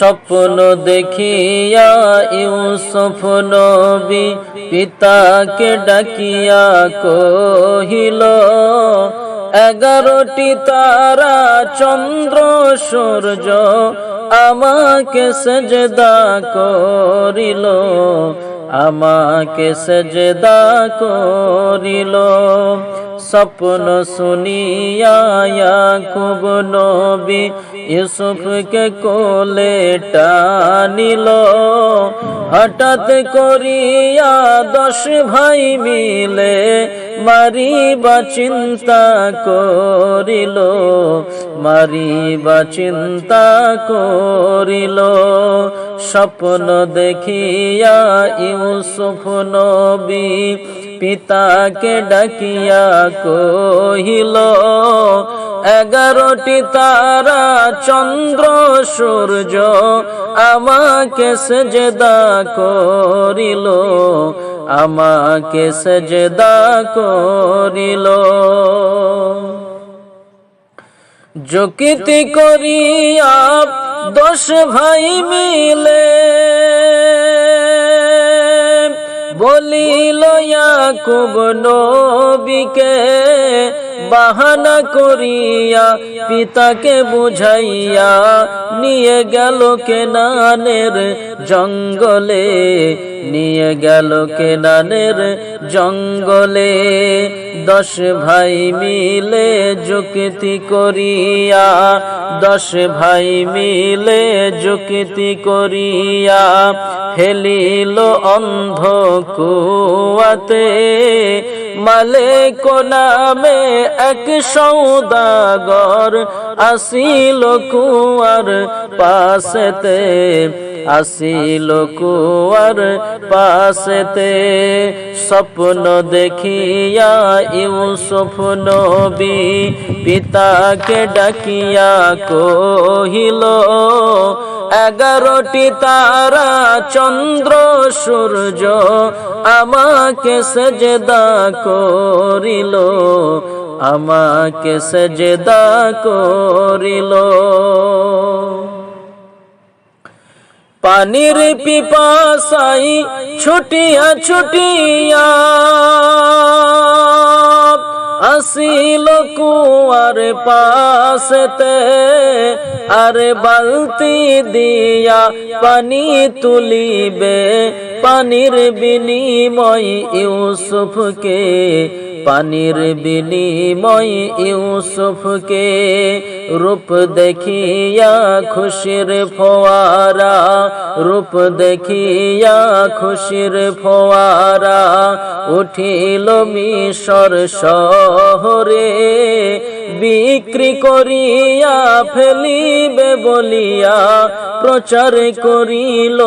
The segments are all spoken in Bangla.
স্বপ্ন দেখিয়া ইউসুফ নবী পিতাকে ডাকিয়া কহিল এগারোটি তারা চন্দ্র সূর্য আমাকে সেজদা করিল। আমাকে সজদা করিল, স্বপ্ন শুনিয়া খুব নবী ইউসুফকে কোলে টানিল। হঠাৎ করিয়া দশ ভাই মিলে মারিবা চিন্তা করিল, মারিবা চিন্তা করিল। স্বপ্ন দেখিয়া ইউসুফ নবী পিতাকে ডাকিয়া কহিল, এগারোটি তারা চন্দ্র, সূর্য আমাকে সজদা করিল আমাকে সজদা করিল। যুক্তি করিয়া দশ ভাই মিলে বলিল, ইয়াকুব নবীকে বাহানা করিয়া পিতাকে বুঝাইয়া নিয়ে গেল কেনানের জঙ্গলে। নিয়ে গেল কেনানের জঙ্গলে। দশ ভাই মিলে যুক্তি করিয়া, দশ ভাই মিলে যুক্তি করিয়া ফেলিল অন্ধ কুয়াতে। মালিক নামে এক সৌদাগর আসিল কুয়ার পাশেতে। আসিল কুয়ার পাশেতে স্বপ্ন দেখিয়া ইউসুফ নবী পিতাকে ডাকিয়া কহিল, এগারোটি তারা চন্দ্র, সূর্য আমাকে সজদা করিল, আমাকে সজদা করিল। পানির পিপাসাই ছুটিয়া ছুটিয়া আসিল কুয়ার পাশেতে, আরে বালতি দিয়া পানি তুলিবে। পানির বিনিময় ইউসুফকে পানির বিনিময় ইউসুফকে রূপ দেখিয়া খুশির ফোয়ারা রূপ দেখিয়া খুশির ফোয়ারা উঠিল মিশর শহরে বিক্রি করিয়া ফেলিবে বলিয়া প্রচার করিল,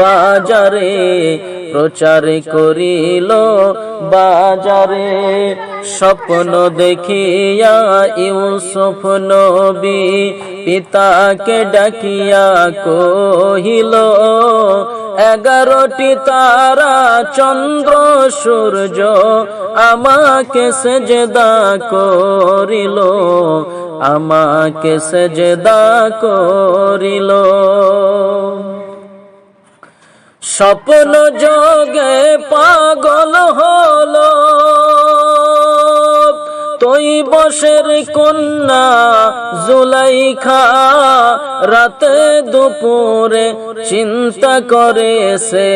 বাজারে প্রচার করিল, বাজারে স্বপ্ন দেখিয়া ইউসুফ নবী পিতাকে ডাকিয়া কহিল এগারোটি তারা চন্দ্র সূর্য আমাকে সেজদা করিল আমাকে সেজদা করিল। স্বপ্ন যোগে পাগল হলো তুই বসের কন্যা জুলাইখা রাতে দুপুরে চিন্তা করে সে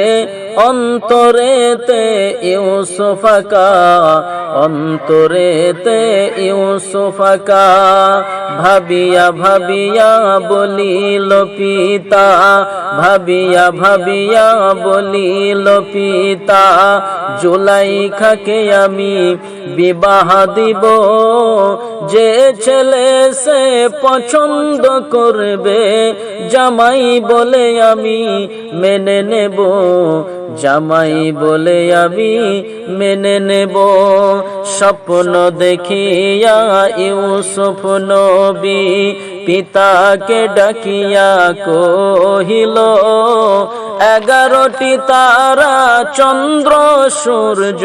অন্তরেতে ইউসুফাকা অন্তরেতে ইউসুফাকা, ভাবিয়া ভাবিয়া বলিল পিতা, ভাবিয়া ভাবিয়া বলিল পিতা, জুলাইখাকে আমি বিবাহ দিব। যে ছেলে সে পছন্দ করবে, জামাই বলে আমি মেনে নেব। জামাই বলে আমি মেনে নেব। স্বপ্ন দেখিয়া ইউ ইউসুফ নবী পিতাকে ডাকিয়া কহিল, এগারোটি তারা চন্দ্র, সূর্য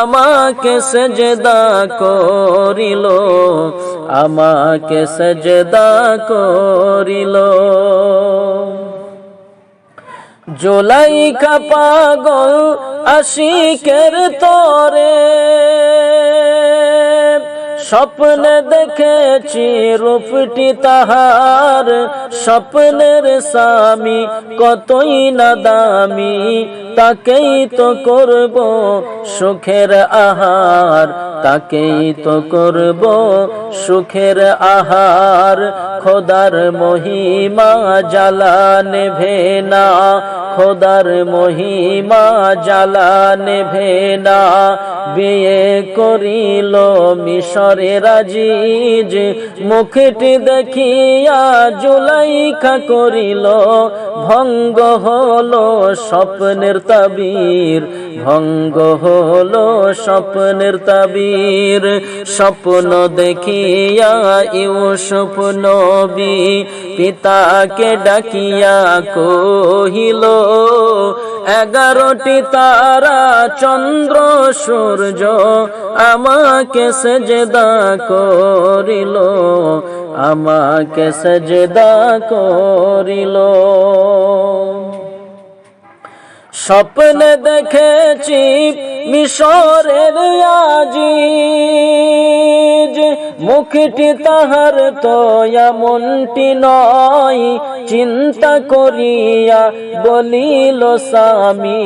আমাকে সেজদা করিল, আমাকে সেজদা করিল। জোলাইখা পাগল আশিকের তরে। স্বপ্নে দেখেছি রূপটি তাহার। স্বপ্নের স্বামী কতই না দামি, তাকেই তো করব সুখের আহার, তাকেই তো করব সুখের আহার। খোদার মহিমা জ্বালা নেভে না খোদার মহিমা জ্বালা নেভে না বিয়ে করিল মিশরে রাজিজ। মুখটি দেখিয়া জুলাইখা করিল ভঙ্গ হলো স্বপ্নের তাবির, ভঙ্গ হলো স্বপ্নের তাবির। স্বপ্ন দেখিয়া ইউসুফ নবী পিতাকে ডাকিয়া কহিল, এগারোটি তারা চন্দ্র, সূর্য আমাকে সেজদা করিল আমাকে সজদা করিল। স্বপ্ন দেখেছি মিশরের আজিজ, মুখটি তাহার তো এমনটি নয়, চিন্তা করিয়া বলিল, স্বামী,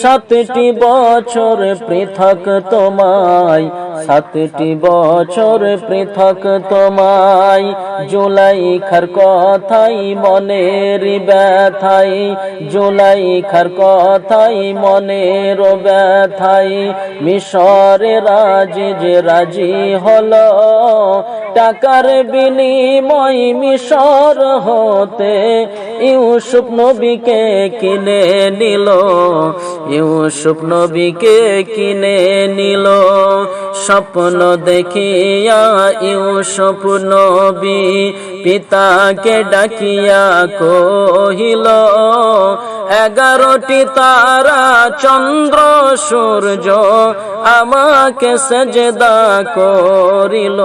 সাতটি বছর পৃথক তোমায়, সাতটি বছর পৃথক তোমায় জুলাই খার কথাই মনের ব্যথাই জুলাই খার কথাই মনের ব্যথাই মিশরে রাজ যে রাজি হলো, টাকার বিনিময় মিশর হতে ইউসুফ নবীকে কিনে নিল, ইউসুফ নবীকে কিনে নিল। স্বপ্ন দেখিয়া ইউসুফ নবী পিতাকে ডাকিয়া কহিল এগারোটি তারা চন্দ্র সূর্য আমাকে সেজেদা করিল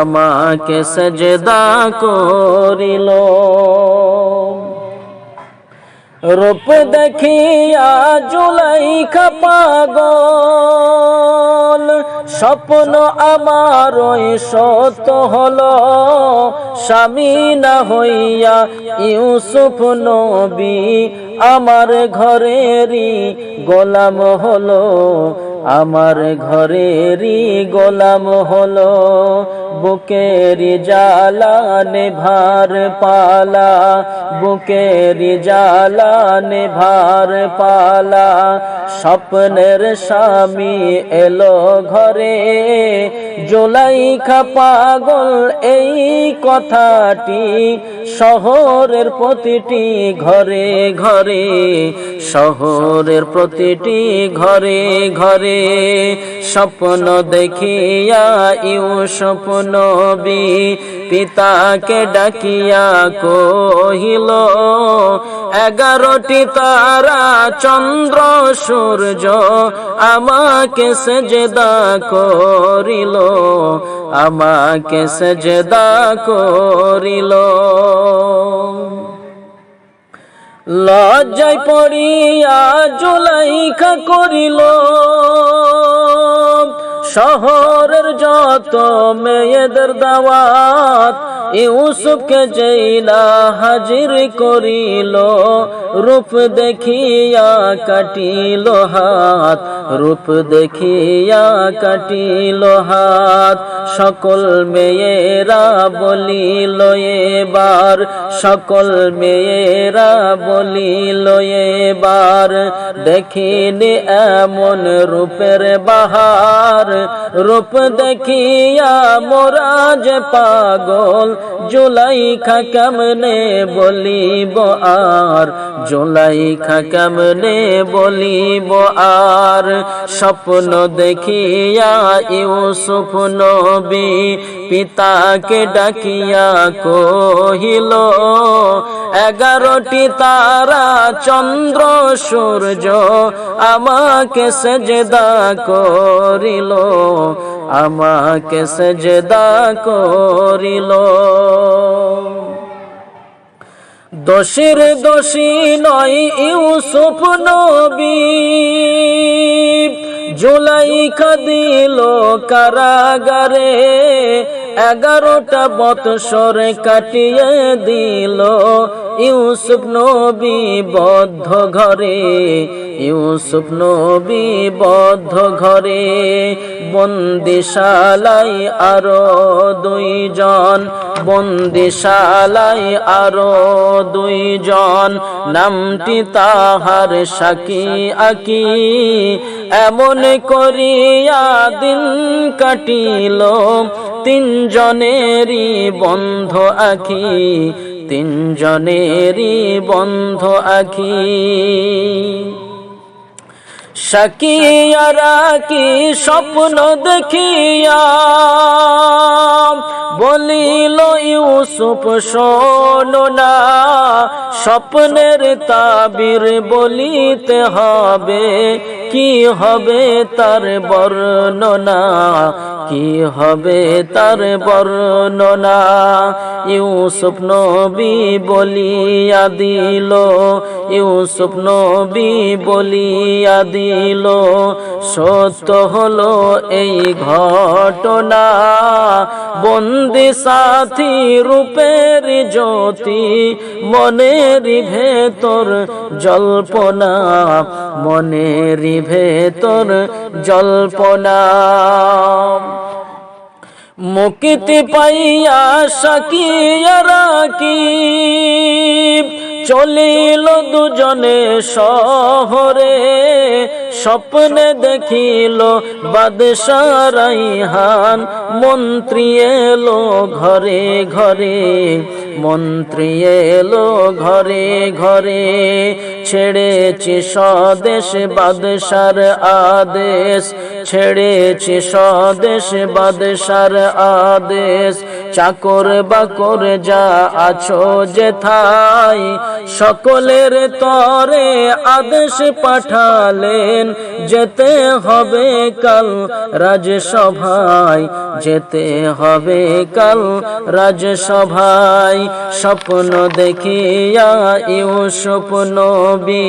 আমাকে সেজেদা করিল। রূপ দেখিয়া জুলাই পাগল। স্বপ্ন আমার সত হল, স্বামী না হইয়া ইউসুফ নবী আমার ঘরেরই গোলাম হলো। আমার ঘরেরই গোলাম হলো, বুকের জ্বালা নেভার পালা, বুকের জ্বালা নেভার পালা। স্বপ্নের স্বামী এলো ঘরে, জোলাইখা পাগল এই কথাটি শহরের প্রতিটি ঘরে ঘরে, শহরের প্রতিটি ঘরে ঘরে, স্বপ্ন দেখিয়া ইউ নবী পিতাকে ডাকিয়া কহিল এগারোটি তারা চন্দ্র সূর্য আমাকে সেজদা করিল আমাকে সেজদা করিল। লজ্জায় পড়িয়া জুলাইখা করিল। শহরের যত মেয়েদের দাওয়াত, ইউসুফকে জেলা হাজির করিল, রূপ দেখিয়া কাটিল হাত, রূপ দেখিয়া কাটিল হাত। সকল মেয়েরা বলিল, এবার সকল মেয়েরা বলিল, এবার দেখিনি এমন রূপের বাহার। রূপ দেখিয়া মোরা যে পাগল, জুলাইখা কেমনে বলিব আর? জুলাইখা কেমনে বলিব আর? স্বপ্ন দেখিয়া ইউসুফ নবী পিতাকে ডাকিয়া কহিল এগারোটি তারা, চন্দ্র, সূর্য আমাকে সেজদা করিল, আমাকে সেজদা করিল। দোষের দোষী নয় ইউসুফ নবী, জুলাইখা দিল কারাগারে। এগারোটা বৎসর কাটিয়ে দিল ইউসুফ নবী বদ্ধ ঘরে, ইউসুফ নবী বদ্ধ ঘরে। বন্দিশালাই আরও দুইজন বন্দিশালাই আরও দুইজন। নামটি তাহার সাকি আকি এমন করিয়া দিন কাটিল। তিনজনেরই বন্ধ আখি তিনজনেরই বন্ধ আখি। সাকিয়ারা কি স্বপ্ন দেখিয়া, বলিল, ইউসুফ, শোনো না, স্বপ্নের তাবির বলিতে হবে, কি হবে তার বর্ণনা, কি হবে তার বর্ণনা? ইউসুফ নবী বলিয়া দিল, ইউসুফ নবী বলিয়া দিল সত্য হলো এই ঘটনা। বন্দি সাথী রূপের জ্যোতি, মনের ভেতর জল্পনা, মনের ভেতর জল্পনা। মুক্তি পাইয়া সাকিয়ারা কি চলিল দুজনে শহরে। স্বপ্নে দেখিল বাদশারাইহান মন্ত্রী এলো ঘরে ঘরে। মন্ত্রী এলো ঘরে ঘরে, ছেড়েছি স্বদেশ বাদশার আদেশ, ছেড়েছি স্বদেশ বাদশার আদেশ, চাকর বাকর যা আছো যেথাই সকলের তরে আদেশ পাঠালেন, যেতে হবে কাল রাজসভায়, যেতে হবে কাল রাজসভায়। স্বপ্ন দেখিয়া ইউসুফ নবী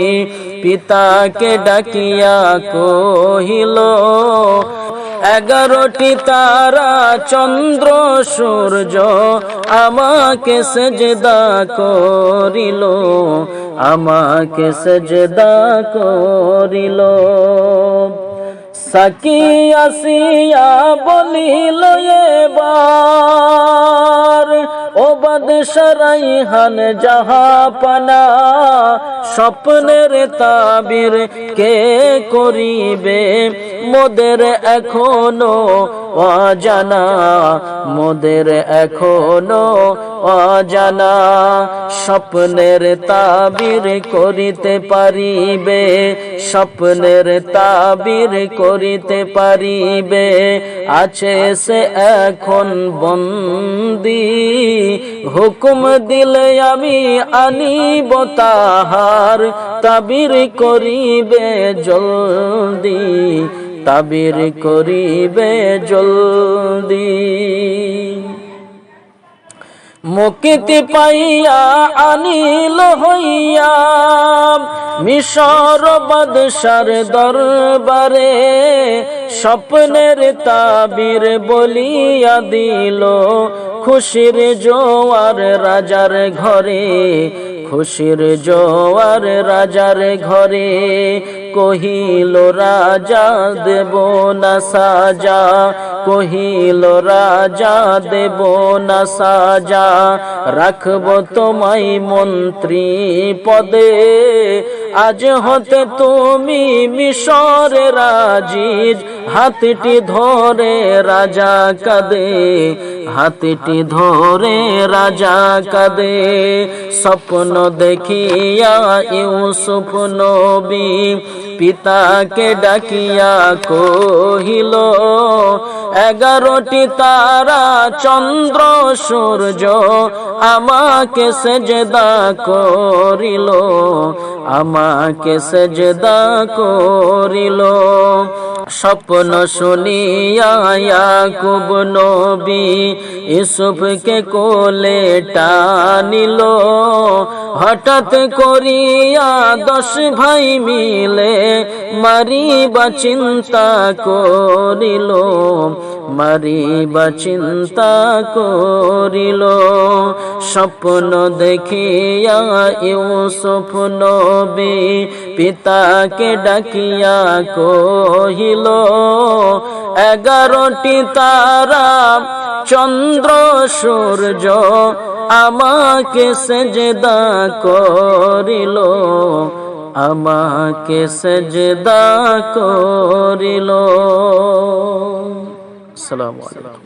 পিতাকে ডাকিয়া কহিল, এগারোটি তারা চন্দ্র সূর্য আমাকে সেজদা করিল, আমাকে সেজদা করিল। সাকি আসিয়া বলিল এবার ও বাদশারাই হান জাহাপানা স্বপ্নের তাবির কে করিবে? মোদের এখনও অজানা, মোদের এখনও অজানা। স্বপ্নের তাবির করিতে পারিবে, স্বপ্নের তাবির করিতে পারিবে। আছে সে এখন বন্দি, হুকুম দিলে আমি আনিব তাহার। তাবির করিবে জলদি তাবির করিবে জলদি। মুক্তি পাইয়া আনিল হইয়া মিশর বাদশার দরবারে স্বপ্নের তাবির বলিয়া দিল, খুশির জোয়ার রাজার ঘরে, খুশির জোয়ার রাজার ঘরে। কহিল রাজা দেব না সাজা। কহিল রাজা দেব না সাজা। রাখব তোমায় মন্ত্রী পদে। আজ হতে তুমি মিশরে রাজিজ, হাতটি ধরে রাজা কাদে, হাতটি ধরে রাজা কাদে। স্বপ্ন দেখিয়া ইউসুফ নবী পিতাকে ডাকিয়া কহিল, এগারোটি তারা চন্দ্র সূর্য আমাকে সেজদা করিল আমাকে সেজদা করিল। স্বপ্ন শুনিয়া ইয়াকুব নবী ইউসুফকে কোলে টানিল। হঠাৎ করিয়া দশ ভাই মিলে মারিবা চিন্তা করিল। মারিবা চিন্তা করিল, স্বপ্ন দেখিয়া ইউসুফ নবী পিতাকে ডাকিয়া কহিল, এগারোটি তারা, চন্দ্র, সূর্য আমাকে সেজদা করিল, আমাকে সেজদা করিল। السلام علیکم۔